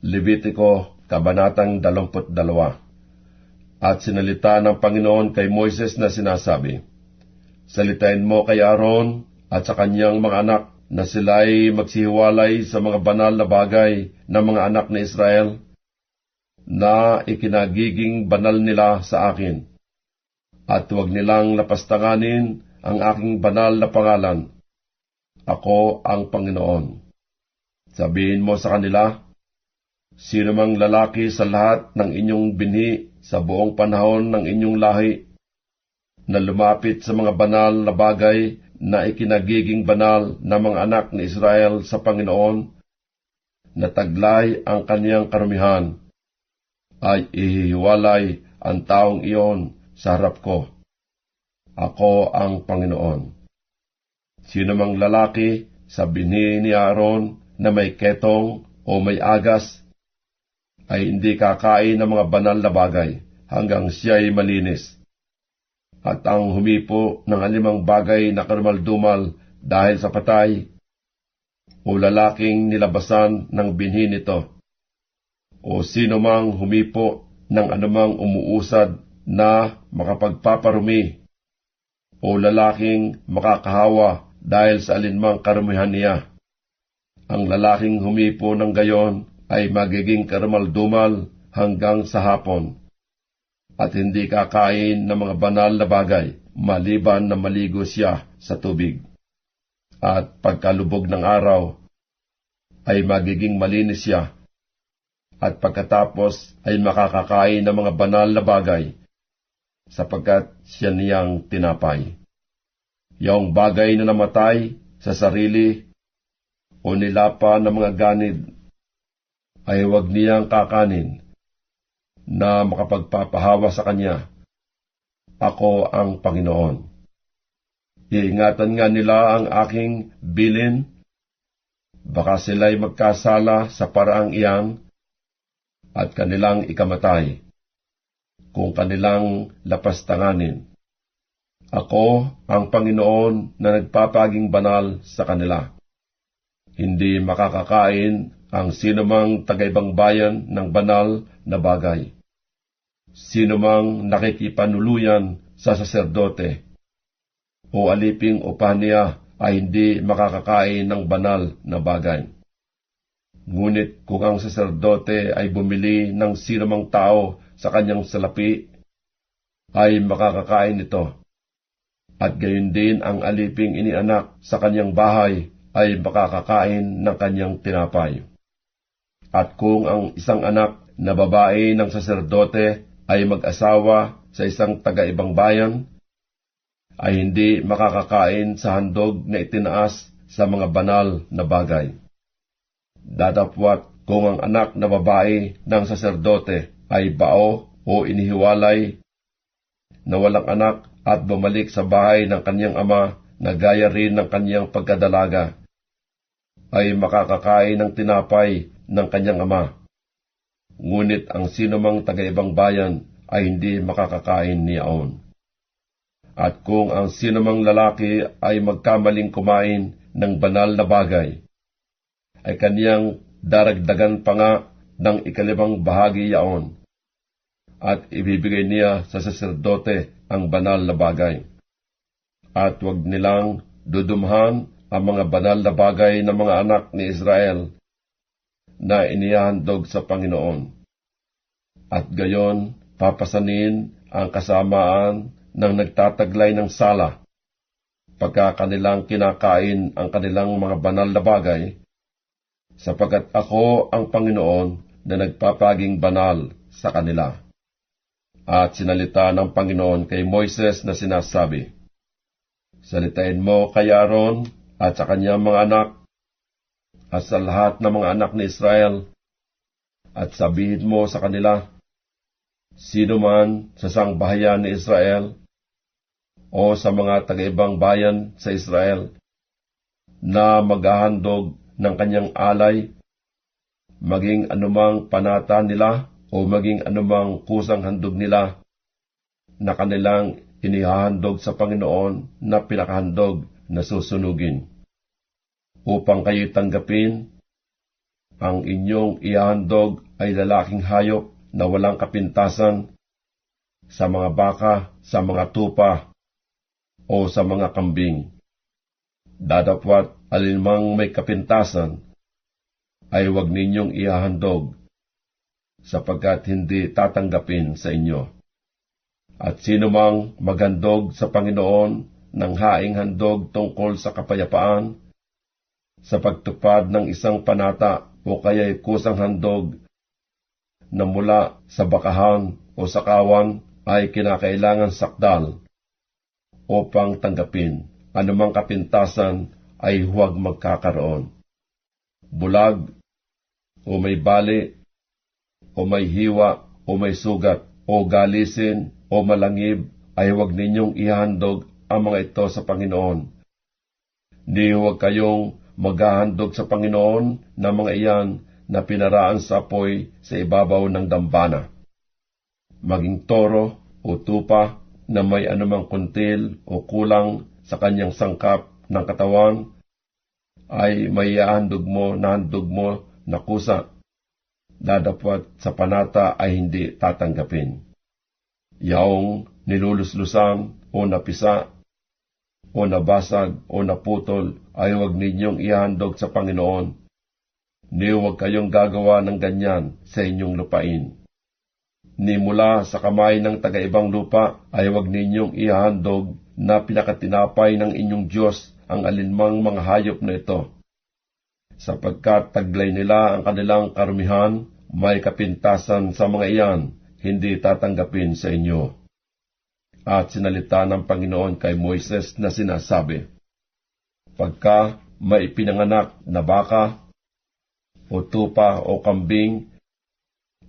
Levitico, Kabanatang 22 At sinalita ng Panginoon kay Moises na sinasabi, Salitain mo kay Aaron at sa kanyang mga anak na sila'y magsihiwalay sa mga banal na bagay ng mga anak ni Israel na ikinagiging banal nila sa akin. At huwag nilang lapastanganin ang aking banal na pangalan. Ako ang Panginoon. Sabihin mo sa kanila, Sino mang lalaki sa lahat ng inyong binhi sa buong panahon ng inyong lahi na lumapit sa mga banal na bagay na ikinagiging banal na mga anak ni Israel sa Panginoon, na taglay ang kaniyang karumihan, ay ihihiwalay ang taong iyon sa harap ko. Ako ang Panginoon. Sino mang lalaki sa binhi ni Aaron na may ketong o may agas ay hindi kakain ng mga banal na bagay hanggang siya'y malinis. At ang humipo ng alimang bagay na karumaldumal dahil sa patay, o lalaking nilabasan ng binhi nito, o sino mang humipo ng anumang umuusad na makapagpaparumi, o lalaking makakahawa dahil sa alinmang karumihan niya. Ang lalaking humipo ng gayon ay magiging karamaldumal hanggang sa hapon, at hindi kakain ng mga banal na bagay maliban na maligo siya sa tubig. At pagkalubog ng araw, ay magiging malinis siya, at pagkatapos ay makakakain ng mga banal na bagay, sapagkat siya niyang tinapay. Yung bagay na namatay sa sarili o nilapa ng mga ganid ay huwag niyang kakanin na makapagpapahawa sa kanya. Ako ang Panginoon. Iingatan nga nila ang aking bilin. Baka sila'y magkasala sa paraang iyang at kanilang ikamatay kung kanilang lapastanganin. Ako ang Panginoon na nagpapaging banal sa kanila. Hindi makakakain ang sinumang tagaibang bayan ng banal na bagay. Sinumang nakikipanuluyan sa saserdote o aliping upaniya ay hindi makakakain ng banal na bagay. Ngunit kung ang saserdote ay bumili ng sinumang tao sa kanyang salapi, ay makakakain ito. At gayon din ang aliping inianak sa kanyang bahay ay makakakain ng kanyang tinapay. At kung ang isang anak na babae ng saserdote ay mag-asawa sa isang taga-ibang bayan, ay hindi makakakain sa handog na itinaas sa mga banal na bagay. Dadapwat kung ang anak na babae ng saserdote ay bao o inihiwalay na walang anak at bumalik sa bahay ng kanyang ama na gaya rin ng kanyang pagkadalaga, ay makakakain ng tinapay ng kanyang ama. Ngunit ang sinumang taga-ibang bayan ay hindi makakakain niyaon. At kung ang sinumang lalaki ay magkamaling kumain ng banal na bagay, ay kaniyang daragdagan pa nga ng ikalimang bahagi yaon, at ibibigay niya sa saserdote ang banal na bagay. At wag nilang dudumhan ang mga banal na bagay ng mga anak ni Israel na inihandog sa Panginoon. At gayon, papasanin ang kasamaan ng nagtataglay ng sala, pagka kanilang kinakain ang kanilang mga banal na bagay, sapagat ako ang Panginoon na nagpapaging banal sa kanila. At sinalita ng Panginoon kay Moises na sinasabi, Salitain mo kay Aaron at sa kanyang mga anak at sa lahat ng mga anak ni Israel, at sabihin mo sa kanila, sino man sa sangbahayan ni Israel, o sa mga taga-ibang bayan sa Israel, na maghahandog ng kanyang alay, maging anumang panata nila o maging anumang kusang handog nila, na kanilang inihahandog sa Panginoon na pinakahandog na susunugin upang kayo tanggapin ang inyong ihahandog ay lalaking hayop na walang kapintasan sa mga baka, sa mga tupa, o sa mga kambing. Dadapwat alinmang may kapintasan ay huwag ninyong ihahandog sapagkat hindi tatanggapin sa inyo. At sino mang maghandog sa Panginoon ng haing handog tungkol sa kapayapaan, sa pagtupad ng isang panata o kaya'y kusang handog na mula sa bakahan o sa kawan ay kinakailangan sakdal upang tanggapin anumang kapintasan ay huwag magkakaroon. Bulag o may bali o may hiwa o may sugat o galisin o malangib ay huwag ninyong ihandog ang mga ito sa Panginoon. Ni huwag kayong maghahandog sa Panginoon na mga iyan na pinaraan sa apoy sa ibabaw ng dambana. Maging toro o tupa na may anumang kuntil o kulang sa kanyang sangkap ng katawan ay may handog mo na handog mo na kusa. Dadapwat sa panata ay hindi tatanggapin. Yaong niluluslusan o napisa o nabasag o naputol ay huwag ninyong ihandog sa Panginoon. Ni huwag kayong gagawa ng ganyan sa inyong lupain. Ni mula sa kamay ng taga-ibang lupa ay huwag ninyong ihandog na pinakatinapay ng inyong Diyos ang alinmang mga hayop na ito. Sapagkat taglay nila ang kanilang karumihan, may kapintasan sa mga iyan, hindi tatanggapin sa inyo at sinalita ng Panginoon kay Moises na sinasabi, Pagka may pinanganak na baka, o tupa o kambing,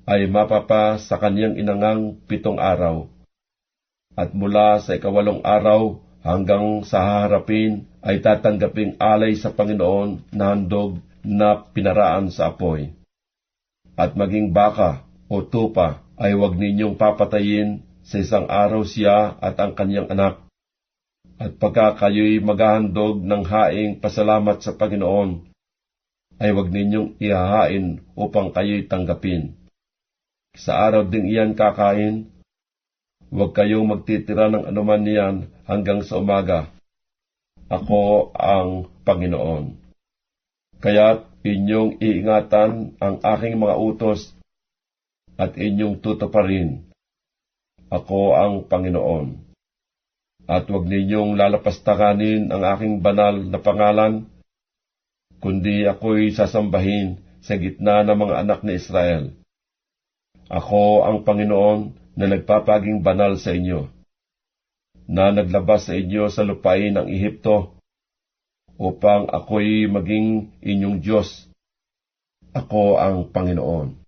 ay mapapa sa kanyang inangang pitong araw. At mula sa ikawalong araw hanggang sa haharapin ay tatanggaping alay sa Panginoon na handog na pinaraan sa apoy. At maging baka o tupa ay huwag ninyong papatayin sa isang araw siya at ang kanyang anak. At pagka kayo'y maghahandog ng haing pasalamat sa Panginoon, ay huwag ninyong ihahain upang kayo'y tanggapin. Sa araw ding iyan kakain, huwag kayong magtitira ng anuman niyan hanggang sa umaga. Ako ang Panginoon. Kaya't inyong iingatan ang aking mga utos at inyong tutuparin ako ang Panginoon. At huwag ninyong lalapastakanin ang aking banal na pangalan, kundi ako'y sasambahin sa gitna ng mga anak ni Israel. Ako ang Panginoon na nagpapaging banal sa inyo, na naglabas sa inyo sa lupain ng Ehipto, upang ako'y maging inyong Diyos. Ako ang Panginoon.